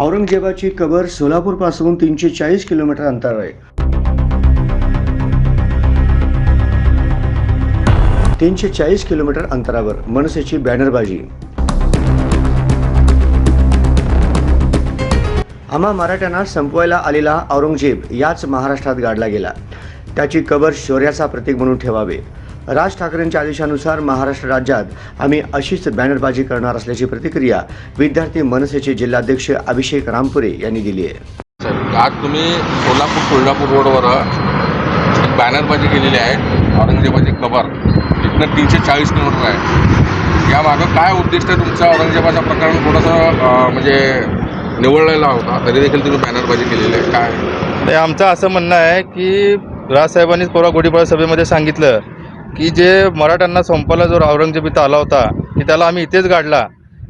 औरंगजेबाची कबर सोलापूरपासून तीनशे चाळीस किलोमीटर अंतर आहे. तीनशे चाळीस किलोमीटर अंतरावर मनसेची बॅनरबाजी. आम्हा मराठ्यांना संपवायला आलेला औरंगजेब याच महाराष्ट्रात गाडला गेला. त्याची कबर शौर्याचा प्रतीक म्हणून ठेवावे. राज ठाकरेंच्या आदेशानुसार महाराष्ट्र राज्यात आम्ही अशीच बॅनरबाजी करणार असल्याची प्रतिक्रिया विद्यार्थी मनसेचे जिल्हाध्यक्ष अभिषेक रामपुरे यांनी दिली आहे. आज तुम्ही सोलापूर तुळजापूर रोडवर एक बॅनरबाजी केलेली आहे औरंगजेबाची कबर. इथनं तीनशे चाळीस किलोमीटर आहे. यामागं काय उद्दिष्ट आहे तुमचं? औरंगजेबाचं प्रकरण थोडंसं म्हणजे निवडलेला होता तरी देखील तुम्ही बॅनरबाजी केलेली आहे. काय? आमचं असं म्हणणं आहे की राजसाहेबांनीच परवा गुढीपाडा सभेमध्ये सांगितलं की जे मराठ्यांना संपायला जो औरंगजेब इथं आला होता की त्याला आम्ही इथेच गाडला.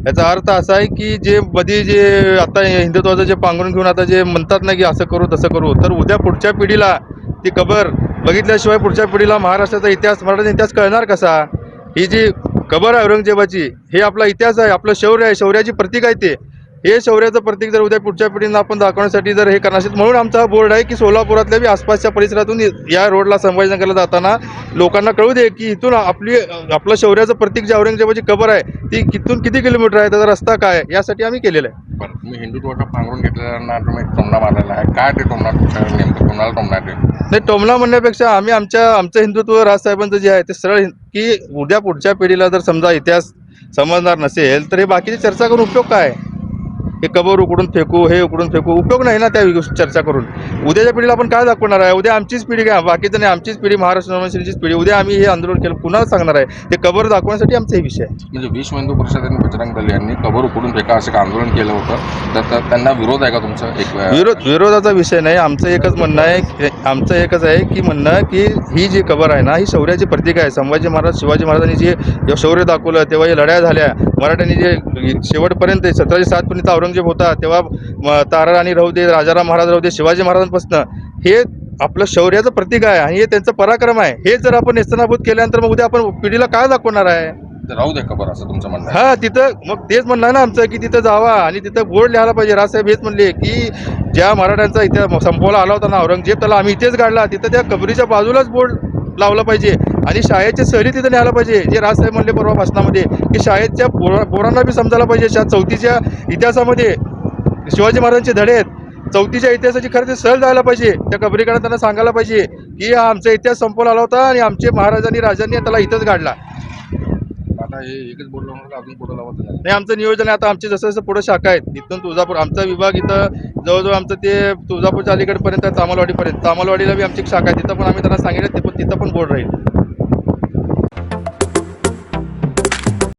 याचा अर्थ असा आहे की जे मधी जे आता हिंदुत्वाचं जे पांघरून घेऊन आता जे म्हणतात ना की असं करू तसं करू तर उद्या पुढच्या पिढीला ती कबर बघितल्याशिवाय पुढच्या पिढीला महाराष्ट्राचा इतिहास मराठी इतिहास कळणार कसा? ही जी कबर आहे औरंगजेबाची हे आपला इतिहास आहे आपलं शौर्य आहे शौर्याची प्रतीक आहे ते. हे शौर्याचं प्रतीक जर उद्या पुढच्या पिढींना आपण दाखवण्यासाठी जर हे करणार असेल म्हणून आमचा हा बोर्ड आहे की सोलापुरातल्या बी आसपासच्या परिसरातून या रोडला संभाजीनगरला जाताना लोकांना कळू दे की इथून आपली आपलं शौर्याचं प्रतीक जे औरंगजेबाची कबर आहे ती कितून किती किलोमीटर आहे त्याचा रस्ता काय यासाठी आम्ही केलेलं आहे. पण तुम्ही हिंदुत्वाचा पांघरून घेतलेल्यांना तुम्ही टोमणा मारलेला आहे. काय ते टोमणा तुमच्या नेमकं कोणाला टोमणा ते? नाही टोमला म्हणण्यापेक्षा आम्ही आमच्या आमचं हिंदुत्व राजसाहेबांचं जे आहे ते सरळ की उद्या पुढच्या पिढीला जर समजा इतिहास समजणार नसेल तर हे बाकीची चर्चा करून उपयोग काय हे कबर उकडून फेकू हे उकडून फेकू उपयोग नाही ना त्या चर्चा करून. उद्याच्या पिढीला आपण काय दाखवणार आहे? उद्या आमचीच पिढी काय बाकीचं नाही आमचीच पिढी महाराष्ट्र नवश्रीचीच पिढी उद्या आम्ही हे आंदोलन केलं कुणाला सांगणार आहे. ते कबर दाखवण्यासाठी आमचा हे विषय आहे. म्हणजे विश्व हिंदू परिषद आणि बजरंग दल यांनी कबर उकडून फेका असं आंदोलन केलं होतं. तर त्यांना विरोध आहे का तुमचं एक? विरोध विरोधाचा विषय नाही. आमचं एकच म्हणणं आहे आमचं एकच आहे की म्हणणं की ही जी कबर आहे ना ही शौर्याची प्रतीक आहे. संभाजी महाराज शिवाजी महाराजांनी जे शौर्य दाखवलं तेव्हा जे लढाया झाल्या. मराठ्यांनी जे शेवटपर्यंत सतराशे सातपर्यंत औरंगजेब होता तेव्हा म- ताराराणी राहू दे राजाराम महाराज राहू दे शिवाजी महाराजांपासून हे आपलं शौर्याचं प्रतीक आहे आणि हे त्यांचं पराक्रम आहे. हे जर आपण नेस्तनाभूत केल्यानंतर मग उद्या आपण पिढीला काय दाखवणार आहे? तर राहू दे कबर असं तुमचं म्हणणं. हा तिथं मग तेच म्हणणं ना आमचं की तिथं जावा आणि तिथं बोर्ड लिहायला पाहिजे. राजसाहेब हेच म्हणले की ज्या मराठ्यांचा इथे संपवला आला होता ना औरंगजेब त्याला आम्ही इथेच काढला तिथं त्या कबरीच्या बाजूलाच बोर्ड लावला पाहिजे. आणि शाळेचे सहली तिथं न्यायला पाहिजे. जे राजसाहेब म्हणले परवा भाषणामध्ये की शाळेच्या पोरा पोरांना बी समजायला पाहिजे. शा चौथीच्या इतिहासामध्ये शिवाजी महाराजांचे धडे आहेत. चौथीच्या इतिहासाची खरं ते सहल जायला पाहिजे. त्या कबरीकडे त्यांना सांगायला पाहिजे की हा आमचा इतिहास संपवला आला होता आणि आमचे महाराजांनी राजांनी त्याला इथंच काढला आता हे एकच अजून लावत नाही. आमचं नियोजन आहे. आता आमचे जसं जसं पुढे शाखा आहेत इथून तुळजापूर. आमचा विभाग इथं जवळजवळ आमचं ते तुळजापूरच्या अलीकडपर्यंत तामलवाडीपर्यंत. तामलवाडीला बी आमची शाखा आहे. तिथं पण आम्ही त्यांना सांगितलं ते पण तिथं पण बोर्ड राहील.